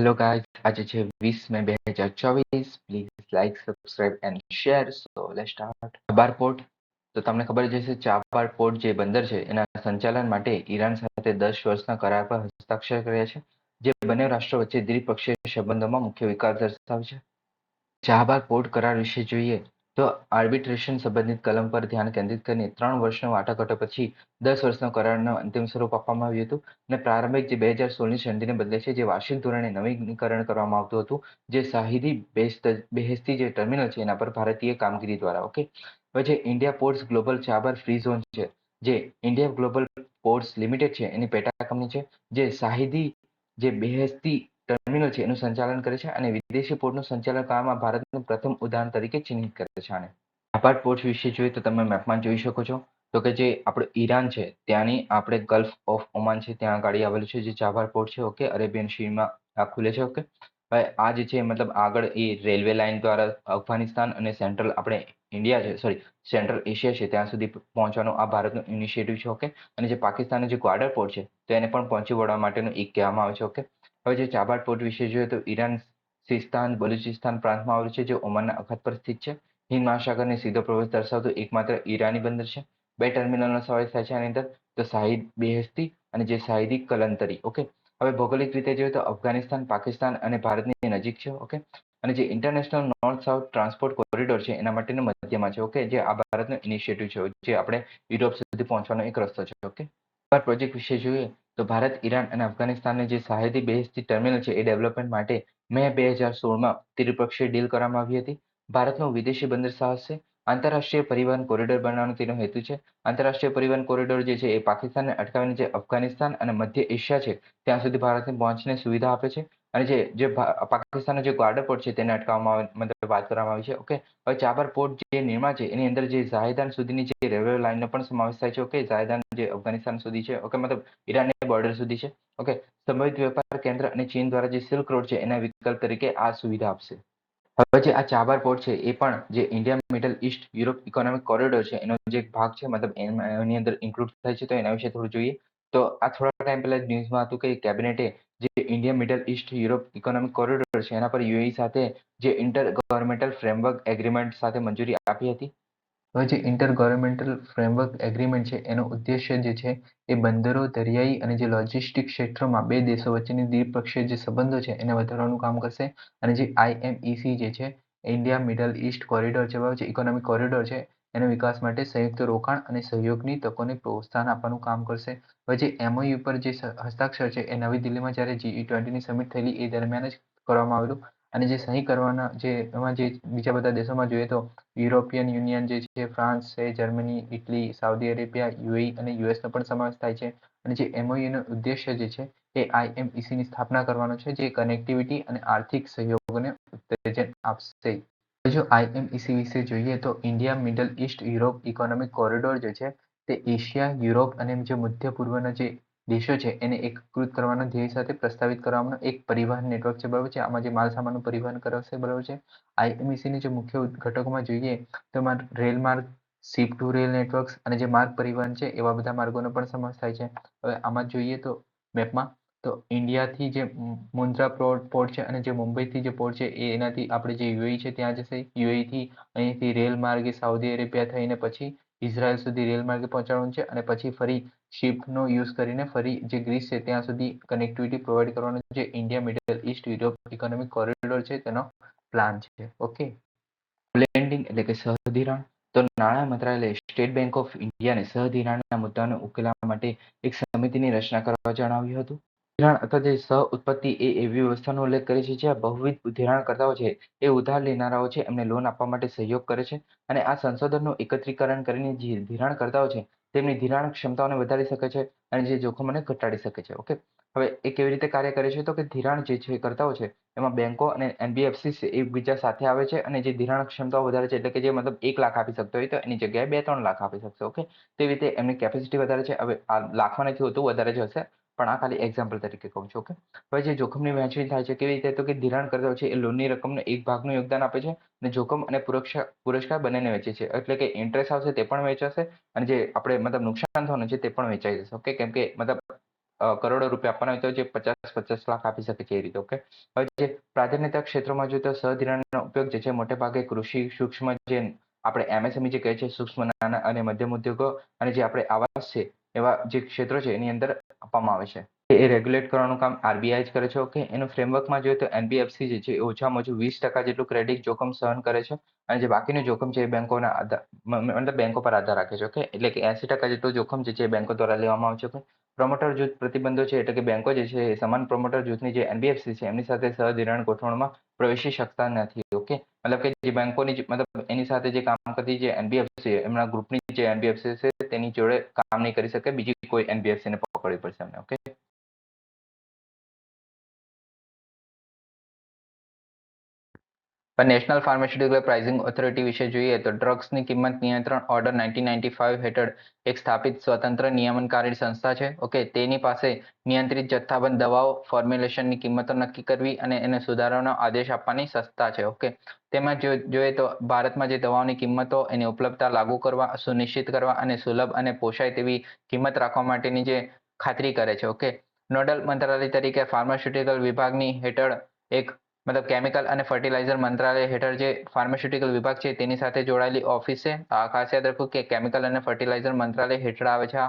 Hello guys આજે છે વીસ મે બે હજાર ચોવીસ please like subscribe and share so let's start Chabahar port તો તમને ખબર જ હશે, ચાબાર પોર્ટ જે બંદર છે, એના સંચાલન માટે ઈરાન સાથે દસ વર્ષના કરાર પર હસ્તાક્ષર કર્યા છે. જે બંને રાષ્ટ્રો વચ્ચે દ્વિપક્ષીય સંબંધોમાં મુખ્ય વિકાસ દર્શાવે છે. ચાબાર પોર્ટ કરાર વિશે જોઈએ. તો આર્બિટ્રેશન સંબંધિત કલમ પર ધ્યાન કેન્દ્રિત કરીને ત્રણ વર્ષનો વાટાઘાટો પછી દસ વર્ષનો કરારનો અંતિમ સ્વરૂપ આપવામાં આવ્યું હતું અને પ્રારંભિક જે બે હજાર સોળની સંધિને બદલે છે જે વાર્ષિક ધોરણે નવીનીકરણ કરવામાં આવતું હતું, જે શાહિદી બેહેસ્તી જે ટર્મિનલ છે એના પર ભારતીય કામગીરી દ્વારા ઓકે જે India ports global Chabahar free zone છે, જે ઇન્ડિયા ગ્લોબલ પોર્ટ્સ લિમિટેડ છે, એની પેટા કંપની છે, જે શાહિદી જે બેહેસ્તી ટર્મિનલ છે એનું સંચાલન કરે છે અને વિદેશી પોર્ટનું સંચાલન કરવામાં ભારતનું પ્રથમ ઉદાહરણ તરીકે ચિહ્નિત કરે છે આને. આપાર્ટ પોર્ટ વિશે જોઈએ તો તમે મેપમાં જોઈ શકો છો. તો કે જે આપણે ઈરાન છે, ત્યાંની આપણે ગલ્ફ ઓફ ઓમાન છે, ત્યાં ગાડી આવેલું છે, જે ચાબાર પોર્ટ છે, ઓકે? અરેબિયન સીમાં આ ખુલે છે, ઓકે? આ જે છે, મતલબ આગળ એ રેલવે લાઇન દ્વારા અફઘાનિસ્તાન અને સેન્ટ્રલ આપણે ઇન્ડિયા છે, સોરી, સેન્ટ્રલ એશિયા છે, ત્યાં સુધી પહોંચવાનો આ ભારતનો ઇનિશિયેટિવ છે, ઓકે? અને જે પાકિસ્તાનનો જે ગ્વાડર પોર્ટ છે, તો એને પણ પહોંચી વળવા માટેનું એક કહેવામાં આવે છે, ઓકે? હવે જે ચાબાર પોર્ટ વિશે જોઈએ તો ઈરાન, સિસ્તાન, બલુચિસ્તાન પ્રાંતમાં આવેલું છે, જે ઓમાનના અખત પર સ્થિત છે. હિન્દ મહાસાગરને સીધો પ્રવેશ દર્શાવતું એકમાત્ર ઈરાની બંદર છે. બે ટર્મિનલનો સમાવેશ થાય છે આની અંદર, તો શાહિદ બેહસ્તી અને જે શાહિદી કલંતરી, ઓકે? હવે ભૌગોલિક રીતે જોઈએ તો અફઘાનિસ્તાન, પાકિસ્તાન અને ભારતની નજીક છે, ઓકે? અને જે international north south transport corridor છે, એના માટેનું મધ્યમાં છે, ઓકે? જે આ ભારતનો ઇનિશિયેટિવ છે, જે આપણે યુરોપ સુધી પહોંચવાનો એક રસ્તો છે, ઓકે? પ્રોજેક્ટ વિશે જોઈએ તો ભારત, ઈરાન અને અફઘાનિસ્તાનને જે સાહેદી બેહેસ્તી ટર્મિનલ છે એ ડેવલપમેન્ટ માટે મે બે હજાર સોળમાં ત્રિપક્ષીય ડીલ કરવામાં આવી હતી. ભારતનું વિદેશી બંદર સાહસ છે. આંતરરાષ્ટ્રીય પરિવહન કોરિડોર બનાવવાનો તેનો હેતુ છે. આંતરરાષ્ટ્રીય પરિવહન કોરિડોર જે છે એ પાકિસ્તાનને અટકાવીને જે અફઘાનિસ્તાન અને મધ્ય એશિયા છે, ત્યાં સુધી ભારતને પહોંચને સુવિધા આપે છે. અને જે જે પાકિસ્તાનનો જે ગાર્ડર પોર્ટ છે તેને અટકાવવામાં મતલબ વાત કરવામાં આવી છે. ઓકે હવે ચાબર પોર્ટ જે નિર્માણ છે, એની અંદર જે જાહેદાન સુધીની જે રેલવે લાઇનનો પણ સમાવેશ થાય છે. ઓકે જાહેદાન જે અફઘાનિસ્તાન સુધી છે. ઓકે મતલબ ઈરાનની બોર્ડર સુધી છે. ઓકે સંભવિત વેપાર કેન્દ્ર અને ચીન દ્વારા જે સિલ્ક રોડ છે, એના વિકલ્પ તરીકે આ સુવિધા આપશે. હવે જે આ ચાબર પોર્ટ છે, એ પણ જે India middle east Europe economic corridor છે, એનો જે ભાગ છે, મતલબ એની અંદર ઇન્ક્લુડ થાય છે, તો એના વિશે થોડું જોઈએ. તો આ થોડા ટાઈમ પહેલા ન્યૂઝમાં હતું કે કેબિનેટે જે India middle east Europe economic corridor છે, એના પર યુએઈ સાથે જે ઇન્ટર ગવર્મેન્ટલ ફ્રેમવર્ક એગ્રીમેન્ટ સાથે મંજૂરી આપી હતી. હવે જે ઇન્ટર ગવર્મેન્ટલ ફ્રેમવર્ક એગ્રીમેન્ટ છે, એનો ઉદ્દેશ્ય જે છે, એ બંદરો, દરિયાઈ અને જે લોજિસ્ટિક ક્ષેત્રોમાં બે દેશો વચ્ચેની દ્વિપક્ષીય જે સંબંધો છે, એને વધારવાનું કામ કરશે. અને જે આઈએમઈસી જે છે ઇન્ડિયા મિડલ ઈસ્ટ કોરિડોર જેવા જે ઇકોનોમિક કોરિડોર છે એના વિકાસ માટે સંયુક્ત રોકાણ અને સહયોગની તકોને પ્રોત્સાહન આપવાનું કામ કરશે. હવે જે એમઓયુ પર જે હસ્તાક્ષર છે, એ નવી દિલ્હીમાં જ્યારે જીઈ ટ્વેન્ટીની સમિટ થયેલી, એ દરમિયાન જ કરવામાં આવેલું. અને જે સહી કરવાના, જે એમાં જે બીજા બધા દેશોમાં જોઈએ તો યુરોપિયન યુનિયન જે છે, ફ્રાન્સ છે, Germany, Italy, Saudi Arabia, UAE અને યુએસનો પણ સમાવેશ થાય છે. અને જે એમઓયુનો ઉદ્દેશ્ય જે છે, એ આઈએમઈસીની સ્થાપના કરવાનો છે, જે કનેક્ટિવિટી અને આર્થિક સહયોગને ઉત્તેજન આપશે. જો આઈએમઈસી વિશે જોઈએ તો India middle east Europe economic corridor જે છે તે એશિયા યુરોપ અને જે મધ્ય પૂર્વના જે દેશો છે એને એકીકૃત કરવાના ધ્યેય સાથે પ્રસ્તાવિત કરવાનો એક પરિવહન નેટવર્ક છે, બરાબર છે? આમાં જે માલ સામાનનું પરિવહન કરાવશે, બરાબર છે? આઈએમઈસીની જે મુખ્ય ઘટકોમાં જોઈએ તો રેલ માર્ગ, શિપ ટુ રેલ નેટવર્ક્સ અને જે માર્ગ પરિવહન છે એવા બધા માર્ગોનો પણ સમાવેશ થાય છે. હવે આમાં જોઈએ તો મેપમાં તો ઇન્ડિયાથી જે મુન્દ્રા પોર્ટ છે અને જે મુંબઈથી જે પોર્ટ છે, એ એનાથી આપણે જે યુએઈ છે, ત્યાં જશે. યુએઈથી અહીંથી રેલ માર્ગે સાઉદી અરેબિયા થઈને પછી ઇઝરાયલ સુધી રેલ માર્ગે પહોંચાડવાનું છે અને પછી ફરી શિપનો યુઝ કરીને ફરી જે ગ્રીસ છે, ત્યાં સુધી કનેક્ટિવિટી પ્રોવાઈડ કરવાનું જે India middle east Europe economic corridor છે, તેનો પ્લાન છે. ઓકે બ્લેન્ડિંગ એટલે કે સહધિરાણ. તો નાણાં મંત્રાલયે સ્ટેટ બેંક ઓફ ઇન્ડિયાને સહધિરાણના મુદ્દાને ઉકેલવા માટે એક સમિતિની રચના કરવા જણાવ્યું હતું. ધિરાણ અથવા જે સહ ઉત્પત્તિ એ એવી વ્યવસ્થાનો ઉલ્લેખ કરે છે જ્યાં બહુવિધ ધિરાણકર્તાઓ છે એ ઉધાર લેનારાઓ છે એમને લોન આપવા માટે સહયોગ કરે છે અને આ સંશોધનનું એકત્રીકરણ કરીને જે ધિરાણકર્તાઓ છે તેમની ધિરાણ ક્ષમતાઓને વધારી શકે છે અને જે જોખમોને ઘટાડી શકે છે. ઓકે? હવે એ કેવી રીતે કાર્ય કરે છે તો કે ધિરાણ જે છે કરતાઓ છે એમાં બેંકો અને એનબીએફસી એકબીજા સાથે આવે છે અને જે ધિરાણ ક્ષમતાઓ વધારે છે એટલે કે જે મતલબ એક લાખ આપી શકતો હોય તો એની જગ્યાએ બે ત્રણ લાખ આપી શકશે. ઓકે? તેવી રીતે એમની કેપેસિટી વધારે છે. હવે આ લાખમાં નથી હોતું વધારે જ હશે. પણ આ ખાલી એક્ઝામ્પલ તરીકે કહું છું ઓકે હવે જે જોખમની વહેંચણી થાય છે, કેવી રીતે? તો કે ધિરાણ કરતા છે એ લોનની રકમને એક ભાગનું યોગદાન આપે છે અને જોખમ અને પુરસ્કાર પુરસ્કાર બંનેને વેચે છે. એટલે કે ઇન્ટરેસ્ટ આવશે તે પણ વેચાશે અને જે આપણે મતલબ નુકસાન થવાનું છે તે પણ વેચાઈ જશે ઓકે કેમ કે મતલબ કરોડો રૂપિયા આપવાના હોય તો જે પચાસ પચાસ લાખ આપી શકે છે એ રીતે ઓકે હવે જે પ્રાધાન્યતા ક્ષેત્રોમાં જોઈએ તો સહધિરાણનો ઉપયોગ જે છે મોટે ભાગે કૃષિ, સૂક્ષ્મ જે આપણે એમએસએમઈ જે કહે છે, સૂક્ષ્મ નાના અને મધ્યમ ઉદ્યોગો અને જે આપણે આવાસ છે એવા જે ક્ષેત્રો છે એની અંદર આપવામાં આવે છે. એ રેગ્યુલેટ કરવાનું કામ આરબીઆઈ જ કરે છે ઓકે એનું ફ્રેમવર્કમાં જોઈએ તો એનબીએફસી જે છે ઓછામાં ઓછું વીસ ટકા જેટલું ક્રેડિટ જોખમ સહન કરે છે અને જે બાકીનું જોખમ છે એ બેંકોના આધાર મતલબ બેંકો પર આધાર રાખે છે ઓકે એટલે કે એસી ટકા જેટલું જોખમ જે છે એ બેંકો દ્વારા લેવામાં આવે છે ઓકે પ્રમોટર જૂથ પ્રતિબંધો છે, એટલે કે બેંકો જે છે એ સમાન પ્રમોટર જૂથની જે એનબીએફસી છે, એમની સાથે સહધિરાણ ગોઠવણમાં પ્રવેશી શકતા નથી ઓકે મતલબ કે જે બેંકોની મતલબ એની સાથે જે કામ કરતી જે એનબીએફસી એમના ગ્રુપની જે એનબીએફસી છે, તેની જોડે કામ નહીં કરી શકે, બીજી કોઈ એનબીએફસી ને પકડવી પડશે એમને okay national pharmaceutical pricing authority વિશે જોઈએ તો ડ્રગ્સની કિંમત નિયંત્રણ ઓર્ડર નાઇન્ટીન નાઇન્ટી ફાઇવ હેઠળ એક સ્થાપિત સ્વતંત્ર નિયમનકારી સંસ્થા છે. ઓકે તેની પાસે નિયંત્રિત જથ્થાબંધ દવાઓ ફોર્મ્યુલેશનની કિંમતો નક્કી કરવી અને એને સુધારવાનો આદેશ આપવાની સંસ્થા છે. ઓકે તેમાં જો જોઈએ તો ભારતમાં જે દવાઓની કિંમતો, એની ઉપલબ્ધતા લાગુ કરવા, સુનિશ્ચિત કરવા અને સુલભ અને પોષાય તેવી કિંમત રાખવા માટેની જે ખાતરી કરે છે. ઓકે નોડલ મંત્રાલય તરીકે ફાર્માસ્યુટિકલ વિભાગની હેઠળ એક મતલબ કેમિકલ અને ફર્ટિલાઇઝર મંત્રાલય હેઠળ જે ફાર્માસ્યુટિકલ વિભાગ છે, તેની સાથે જોડાયેલી ઓફિસ છે. ખાસ યાદ રાખવું કે કેમિકલ અને ફર્ટિલાઇઝર મંત્રાલય હેઠળ આવે છે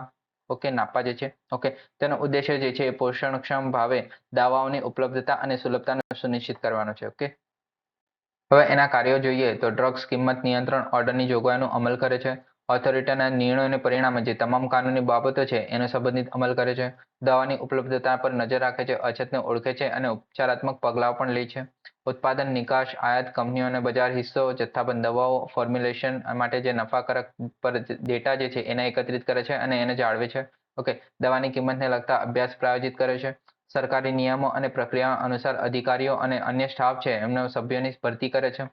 ઓકે, નાપા જે છે, ઓકે. તેનો ઉદ્દેશ્ય જે છે એ પોષણક્ષમ ભાવે દવાઓની ઉપલબ્ધતા અને સુલભતાને સુનિશ્ચિત કરવાનો છે, ઓકે. હવે એના કાર્યો જોઈએ તો ડ્રગ્સ કિંમત નિયંત્રણ ઓર્ડરની જોગવાઈનો અમલ કરે છે. ઓથોરિટીના નિર્ણયોને પરિણામે જે તમામ કાનૂની બાબતો છે, એનો સંબંધિત અમલ કરે છે. દવાની ઉપલબ્ધતા પર નજર રાખે છે, અછતને ઓળખે છે અને ઉપચારાત્મક પગલાં પણ લે છે. ઉત્પાદન, નિકાસ, આયાત, કંપનીઓ અને બજાર હિસ્સો, જથ્થાબંધ દવાઓ ફોર્મ્યુલેશન માટે જે નફાકારક પર ડેટા જે છે, એને એકત્રિત કરે છે અને એને જાળવે છે. ઓકે દવાની કિંમતને લગતા અભ્યાસ પ્રાયોજિત કરે છે. સરકારી નિયમો અને પ્રક્રિયા અનુસાર અધિકારીઓ અને અન્ય સ્ટાફ છે, એમના સભ્યોની ભરતી કરે છે.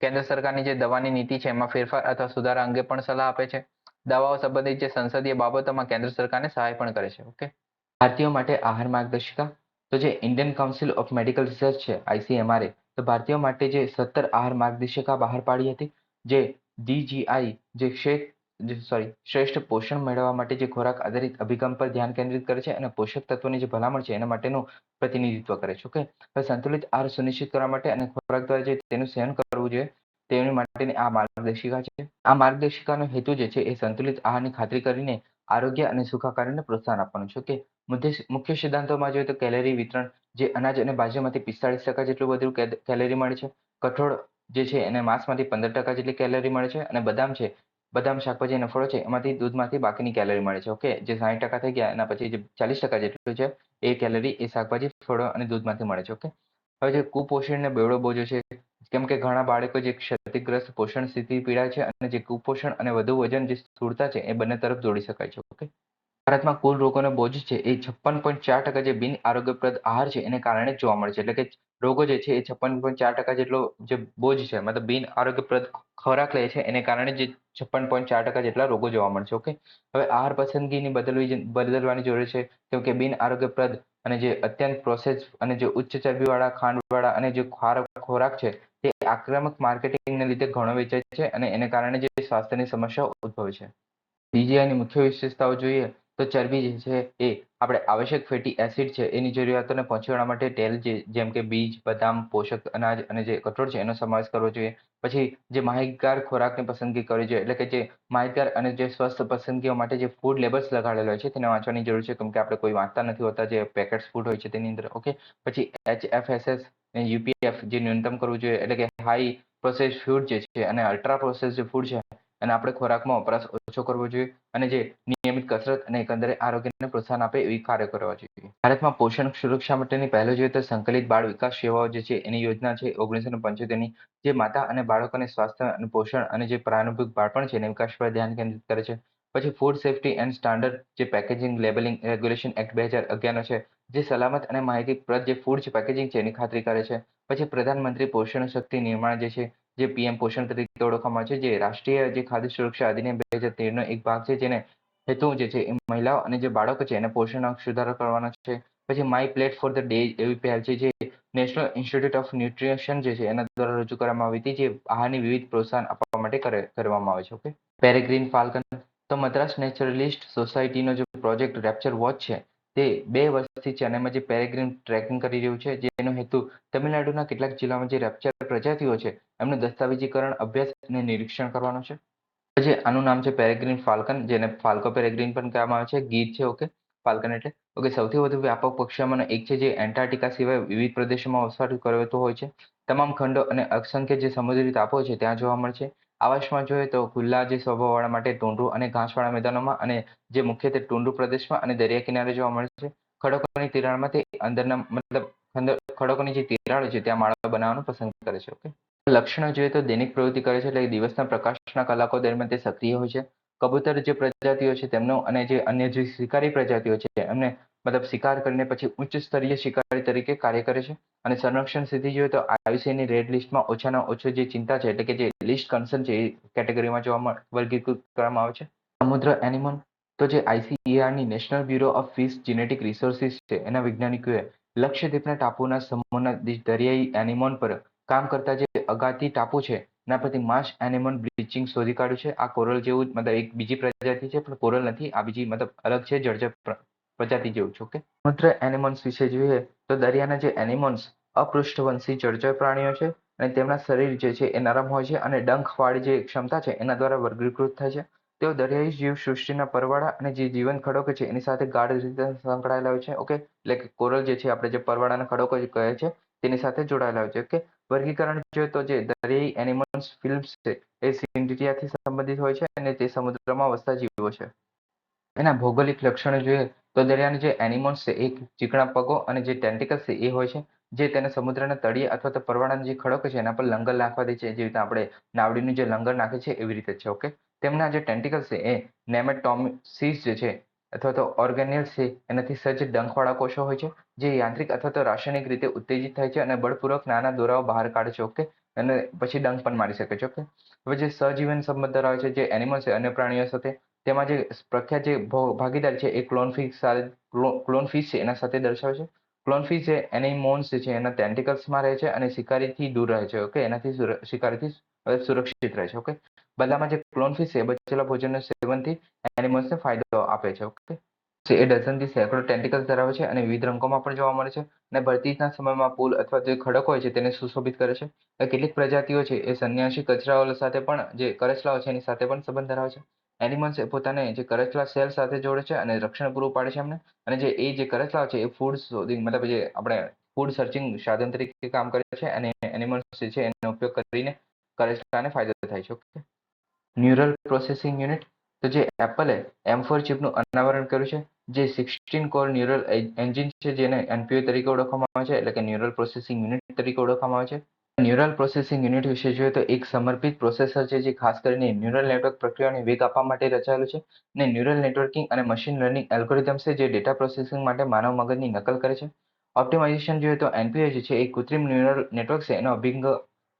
કેન્દ્ર સરકારની જે દવાની નીતિ છે, એમાં ફેરફાર અથવા સુધારા અંગે પણ સલાહ આપે છે. દવાઓ સંબંધિત જે સંસદીય બાબતોમાં કેન્દ્ર સરકારને સહાય પણ કરે છે, ઓકે? ભારતીયો માટે આહાર માર્ગદર્શિકા. તો જે Indian council of medical research છે આઈસીએમઆરએ તો ભારતીયો માટે જે સત્તર આહાર માર્ગદર્શિકા બહાર પાડી હતી, જે ડીજીઆઈ જે ક્ષેત્ર સોરી શ્રેષ્ઠ પોષણ મેળવવા માટે જે ખોરાક આધારિત અભિગમ પર ધ્યાન કેન્દ્રિત કરે છે અને પોષક તત્વોની જે ભલામણ છે એના માટેનું પ્રતિનિધિત્વ કરે છે ઓકે હવે સંતુલિત આહાર સુનિશ્ચિત કરવા માટે અને ખોરાક દ્વારા જે તેનું સેવન કરવું જોઈએ, તેની માટેની આ માર્ગદર્શિકા છે. આ માર્ગદર્શિકાનો હેતુ જે છે એ સંતુલિત આહારની ખાતરી કરીને આરોગ્ય અને સુખાકારીને પ્રોત્સાહન આપવાનું છે મુખ્ય મુખ્ય સિદ્ધાંતોમાં જોઈએ તો કેલેરી વિતરણ, જે અનાજ અને ભાજીમાંથી પિસ્તાળીસ ટકા જેટલું બધું કેલેરી મળે છે. કઠોળ જે છે એને માંસમાંથી પંદર ટકા જેટલી કેલેરી મળે છે અને બદામ છે બદામ શાકભાજી અને ફળો છે, એમાંથી દૂધમાંથી બાકીની કેલરી મળે છે ઓકે જે સાઠ ટકા થઈ ગયા, એના પછી જે ચાલીસ ટકા જેટલું છે, એ કેલરી એ શાકભાજી, ફળો અને દૂધમાંથી મળે છે ઓકે હવે જે કુપોષણ ને બેવડો બોજો છે, કેમ કે ઘણા બાળકો જે ક્ષતિગ્રસ્ત પોષણ સ્થિતિ પીડા છે અને જે કુપોષણ અને વધુ વજન જે સ્થૂળતા છે, એ બંને તરફ દોડી શકાય છે ઓકે ભારતમાં કુલ રોગોનો બોજ છે એ છપ્પન પોઈન્ટ ચાર ટકા જે બિન આરોગ્યપ્રદ આહાર છે એને કારણે જોવા મળે છે. એટલે કે રોગો જે છે એ છપ્પન પોઈન્ટ ચાર ટકા જેટલો જે બોજ છે, મતલબ બિન આરોગ્યપ્રદ ખોરાક લે છે, એને કારણે જે છપ્પન પોઈન્ટ ચાર ટકા જેટલા રોગો જોવા મળે છે. ઓકે? હવે આહાર પસંદગીની બદલવી બદલવાની જરૂર છે કેમ કે બિન આરોગ્યપ્રદ અને જે અત્યંત પ્રોસેસ અને જે ઉચ્ચ ચરબીવાળા, ખાંડવાળા અને જે ખોરાક છે, તે આક્રમક માર્કેટિંગને લીધે ઘણો વેચાય છે અને એને કારણે જે સ્વાસ્થ્યની સમસ્યાઓ ઉદ્ભવે છે. બીજી બીજીઆઈની મુખ્ય વિશેષતાઓ જોઈએ તો ચરબી જે છે એ આપણે આવશ્યક ફેટી એસિડ છે, એની જરૂરિયાતોને પહોંચવા માટે તેલ જે, જેમ કે બીજ, બદામ, પોષક અનાજ અને જે કઠોળ છે એનો સમાવેશ કરવો જોઈએ. પછી જે માહિતગાર ખોરાકની પસંદગી કરવી જોઈએ, એટલે કે જે માહિતગાર અને જે સ્વસ્થ પસંદગીઓ માટે જે ફૂડ લેબલ્સ લગાડેલા છે, તેને વાંચવાની જરૂર છે, કેમ કે આપણે કોઈ વાંચતા નથી હોતા જે પેકેટ્સ ફૂડ હોય છે તેની અંદર ઓકે પછી એચએફએસએસ અને યુપીએફ જે ન્યૂનતમ કરવું જોઈએ, એટલે કે હાઈ પ્રોસેસ ફૂડ જે છે અને અલ્ટ્રા પ્રોસેસ જે ફૂડ છે અને આપણે ખોરાકમાં વપરાશ ઓછો કરવો જોઈએ અને જે નિયમિત કસરત અને એકંદરે આરોગ્યને પ્રોત્સાહન આપે એવી કાર્ય કરવા જોઈએ. ભારતમાં પોષણ સુરક્ષા માટેની પહેલો જોઈએ તો સંકલિત બાળ વિકાસ સેવાઓ જે છે એની યોજના છે ઓગણીસો ને પંચોતેરની, જે માતા અને બાળકોને સ્વાસ્થ્ય અને પોષણ અને જે પ્રારંભિક બાળપણ છે એના વિકાસ પર ધ્યાન કેન્દ્રિત કરે છે. પછી ફૂડ સેફ્ટી એન્ડ સ્ટાન્ડર્ડ જે પેકેજિંગ લેબલિંગ રેગ્યુલેશન એક્ટ બે હજાર અગિયારનો છે, જે સલામત અને માહિતીપ્રદ જે ફૂડ છે, પેકેજિંગ છે એની ખાતરી કરે છે. પછી પ્રધાનમંત્રી પોષણ શક્તિ નિર્માણ જે છે જે પીએમ પોષણ તરીકે ઓળખવામાં છે, જે રાષ્ટ્રીય જે ખાદ્ય સુરક્ષા અધિનિયમ બે હજાર તેરનો એક ભાગ છે, જેને હેતુ જે છે એ મહિલાઓ અને જે બાળકો છે એને પોષણ સુધારો કરવાનો છે. પછી my plate for the day એવી પહેલ છે, જે નેશનલ ઇન્સ્ટિટ્યૂટ ઓફ ન્યુટ્રિશન જે છે એના દ્વારા રજૂ કરવામાં આવી હતી, જે આહારની વિવિધ પ્રોત્સાહન આપવા માટે કરે, કરવામાં આવે છે ઓકે પેરેગ્રીન ફાલ્કન તો મદ્રાસ નેચરલિસ્ટ સોસાયટીનો જે પ્રોજેક્ટ રેપ્ચર વોચ છે તે બે વર્ષથી ચેન્નાઈમાં જે પેરેગ્રીન ટ્રેકિંગ કરી રહ્યું છે, જેનો હેતુ તમિલનાડુના કેટલાક જિલ્લામાં જે રેપ્ચર પ્રજાતિઓ છે, એમનું દસ્તાવેજીકરણ, અભ્યાસ અને નિરીક્ષણ કરવાનો છે. જે આનું નામ છે પેરેગ્રીન ફાલ્કન જેને ફાલ્કો પેરેગ્રીન પણ કહેવામાં આવે છે. ગીત છે ઓકે ફાલ્કન એટલે ઓકે સૌથી વધુ વ્યાપક પક્ષીઓમાંનો એક છે જે એન્ટાર્ટિકા સિવાય વિવિધ પ્રદેશોમાં વસવાટ કરતો હોય છે. તમામ ખંડો અને અસંખ્ય જે સમુદ્રી તાપો છે, ત્યાં જોવા મળે છે. આવાસમાં જોઈએ તો ખુલ્લા જે સ્વભાવવાળા માટે ટુંડ્રુ અને ઘાસવાળા મેદાનોમાં અને જે મુખ્યત્વે ટુંડ્રુ પ્રદેશમાં અને દરિયા કિનારે જોવા મળે છે. ખડકોની તિરાડમાં અંદરના મતલબ ખડકોની જે તિરાડો છે, ત્યાં માળા બનાવવાનું પસંદ કરે છે, ઓકે? લક્ષણો જોઈએ તો દૈનિક પ્રવૃત્તિ કરે છે એટલે દિવસના પ્રકાશના કલાકો દરમિયાન તે સક્રિય હોય છે. કબૂતર જે પ્રજાતિઓ છે, તેમનો અને જે અન્ય જે શિકારી પ્રજાતિઓ છે, એમને મતલબ શિકાર કરીને પછી ઉચ્ચ સ્તરીય શિકારી તરીકે કાર્ય કરે છે. અને સંરક્ષણ સ્થિતિ જોઈએ તો આયુસીની રેડ લિસ્ટમાં ઓછામાં ઓછો જે ચિંતા છે, એટલે કે જે લિસ્ટ કન્સર્ન છે એ કેટેગરીમાં જોવા વર્ગીકૃત કરવામાં આવે છે. સમુદ્ર એનિમલ તો જે આઈસીઈઆરની national bureau of fish genetic resources છે, એના વૈજ્ઞાનિકોએ લક્ષદ્વીપના ટાપુના સમૂહના દરિયાઈ એનિમોન પર કામ કરતા જે અગાતી ટાપુ છે, એના પરથી માસ એનિમોન બ્લીચિંગ શોધી કાઢ્યું છે. આ કોરલ જેવું મતલબ એક બીજી પ્રજાતિ છે, પણ કોરલ નથી, આ બીજી મતલબ અલગ છે જળજર પ્રજાતિ જેવું છે, ઓકે? સમુદ્ર એનિમોન્સ વિશે જોઈએ તો દરિયાના જે એનિમલ્સ અપૃષ્ઠવંશી જળચર પ્રાણીઓ છે અને તેમના શરીર જે છે એ નરમ હોય છે અને ડંખવાળી જે ક્ષમતા છે એના દ્વારા વર્ગીકૃત થાય છે. તેઓ દરિયાઈ જીવ સૃષ્ટિના પરવાળા અને જે જીવન ખડકો છે એની સાથે ગાઢ રીતે સંકળાયેલા હોય છે, ઓકે? એટલે કે કોરલ જે છે આપણે જે પરવાળાના ખડકો કહે છે તેની સાથે જોડાયેલા હોય છે, ઓકે? વર્ગીકરણ જોઈએ તો જે દરિયાઈ એનિમલ્સ ફિલ્મ્સ છે એ સિન્ડિટિયાથી સંબંધિત હોય છે અને તે સમુદ્રમાં વસતા જીવો છે. એના ભૌગોલિક લક્ષણો જોઈએ તો દરિયાના જે એનિમોન્સ છે એ ચીકણા પગો અને જે ટેન્ટિકલ્સ છે, એ હોય છે, જે તેને સમુદ્રના તળિયે અથવા તો પરવાળાના જે ખડકો છે, એના પર લંગર નાખવા દે છે, જેવી રીતે આપણે નાવડીનું જે લંગર નાખે છે, એવી રીતે છે ઓકે તેમના જે ટેન્ટિકલ્સ છે, એ નેમેટોમિસિસ જે છે, અથવા તો ઓર્ગેનિયલ્સ છે, એનાથી સજ્જ ડંખવાળા કોષો હોય છે, જે યાંત્રિક અથવા તો રાસાયણિક રીતે ઉત્તેજિત થાય છે અને બળપૂર્વક નાના દોરાઓ બહાર કાઢે છે ઓકે અને પછી ડંખ પણ મારી શકે છે ઓકે હવે જે સજીવન સંબંધ ધરાવે છે, જે એનિમલ છે અન્ય પ્રાણીઓ સાથે તેમાં જે પ્રખ્યાત જે ભાગીદાર છે, એ ક્લોનફિશ ક્લોનફિશ છે, એના સાથે દર્શાવે છે. ક્લોનફિશ એની મોન્સ છે, એના ટેન્ટિકલ્સમાં રહે છે અને શિકારીથી દૂર રહે છે ઓકે એનાથી શિકારીથી સુરક્ષિત રહે છે ઓકે બદલામાં જે ક્લોનફિશ છે બચેલા ભોજનના સેવનથી એનિમલ્સને ફાયદો આપે છે ઓકે એ ડઝનથી સેંકડો ટેન્ટિકલ્સ ધરાવે છે અને વિવિધ રંગોમાં પણ જોવા મળે છે અને ભરતીના સમયમાં પુલ અથવા જે ખડક હોય છે, તેને સુશોભિત કરે છે. કેટલીક પ્રજાતિઓ છે, એ સંન્યાસી કચરાઓ સાથે પણ જે કરચલાઓ છે, એની સાથે પણ સંબંધ ધરાવે છે. એનિમલ્સ એ પોતાને જે કરચલા સેલ સાથે જોડે છે અને રક્ષણ પૂરું પાડે છે એમને. અને જે એ જે કરચલા છે એ ફૂડ શોધિંગ મતલબ જે આપણે ફૂડ સર્ચિંગ સાધન તરીકે કામ કરે છે અને એનિમલ્સ જે છે એનો ઉપયોગ કરીને કરચલાને ફાયદો થાય છે, ઓકે? ન્યુરલ પ્રોસેસિંગ યુનિટ તો જે એપલે એમ ફોર ચિપનું અનાવરણ કર્યું છે, જે સિક્સટીન કોર ન્યુરલ એન્જિન છે જેને એનપીઓ તરીકે ઓળખવામાં આવે છે, એટલે કે ન્યુરલ પ્રોસેસિંગ યુનિટ તરીકે ઓળખવામાં આવે છે. ન્યુરલ પ્રોસેસિંગ યુનિટ વિશે જોઈએ તો એક સમર્પિત પ્રોસેસર છે જે ખાસ કરીને ન્યુરલ નેટવર્ક પ્રક્રિયાને વેગ આપવા માટે રચાયેલું છે અને ન્યુરલ નેટવર્કિંગ અને મશીન લર્નિંગ એલ્ગોરિધમ્સ છે જે ડેટા પ્રોસેસિંગ માટે માનવ મગજની નકલ કરે છે. ઓપ્ટિમાઇઝેશન જોઈએ તો એનપીએ જે છે એ કૃત્રિમ ન્યુરલ નેટવર્ક છે, એનો અભિંગ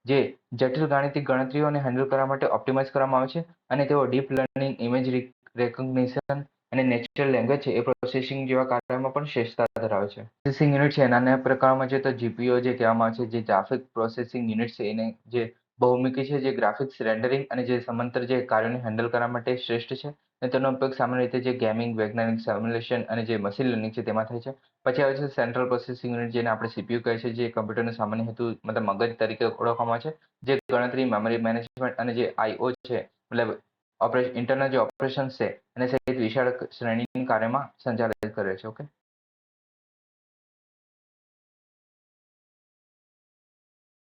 જે જટિલ ગાણિતિક ગણતરીઓને હેન્ડલ કરવા માટે ઓપ્ટિમાઇઝ કરવામાં આવે છે અને તેઓ ડીપ લર્નિંગ ઇમેજ રેકોગ્નિશન અને નેચરલ લેંગ્વેજ છે, એ પ્રોસેસિંગ જેવા કાર્યમાં પણ શ્રેષ્ઠતા ધરાવે છે. પ્રોસેસિંગ યુનિટ છે નાના પ્રકારમાં છે, તો જીપીઓ જે કહેવામાં આવે છે, જે ગ્રાફિક પ્રોસેસિંગ યુનિટ છે, એને જે બહુમુખી છે, જે ગ્રાફિક્સ રેન્ડરિંગ અને જે સમાંતર જે કાર્યોને હેન્ડલ કરવા માટે શ્રેષ્ઠ છે. અને તેનો ઉપયોગ સામાન્ય રીતે જે ગેમિંગ વૈજ્ઞાનિક સિમ્યુલેશન અને જે મશીન લર્નિંગ છે, તેમાં થાય છે. પછી આવે છે સેન્ટ્રલ પ્રોસેસિંગ યુનિટ જેને આપણે સીપીયુ કહે છે, જે કમ્પ્યુટરનો સામાન્ય હેતુ, મતલબ મગજ તરીકે ઓળખવામાં છે. જે ગણતરી મેમરી મેનેજમેન્ટ અને જે આઈઓ છે, મતલબ ઓપરેશન ઇન્ટરનલ જે ઓપરેશન છે અને સહિત વિશાળ શ્રેણીની કાર્યમાં સંચાલિત કરે છે ઓકે